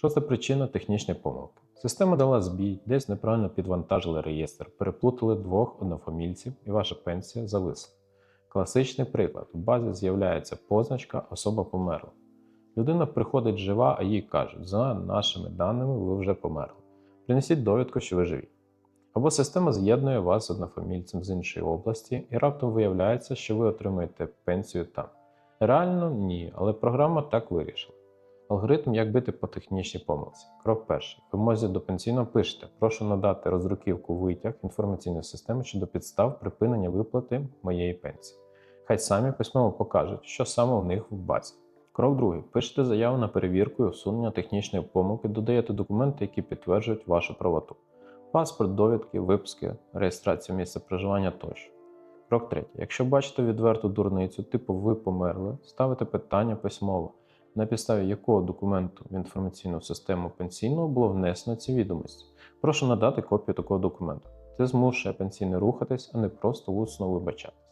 Шоста причина технічної помилки. Система дала збій, десь неправильно підвантажили реєстр, переплутали двох однофамільців і ваша пенсія зависла. Класичний приклад: в базі з'являється позначка особа померла. Людина приходить жива, а їй кажуть, за нашими даними, ви вже померли. Принесіть довідку, що ви живі. Або система з'єднує вас з однофамільцем з іншої області, і раптом виявляється, що ви отримуєте пенсію там. Реально ні, але програма так вирішила. Алгоритм, як бити по технічній помилці. Крок перший. В вимозі до пенсійного пишете: прошу надати роздруківку витяг інформаційної системи щодо підстав припинення виплати моєї пенсії. Хай самі письмово покажуть, що саме у них в базі. Крок другий. Пишете заяву на перевірку і усунення технічної помилки, додаєте документи, які підтверджують вашу правоту. Паспорт, довідки, випуски, реєстрація місця проживання тощо. Крок третій. Якщо бачите відверту дурницю, типу ви померли, ставите питання письмово, на підставі якого документу в інформаційну систему пенсійного було внесено ці відомості. Прошу надати копію такого документу. Це змушує пенсійний рухатись, а не просто усно вибачатись.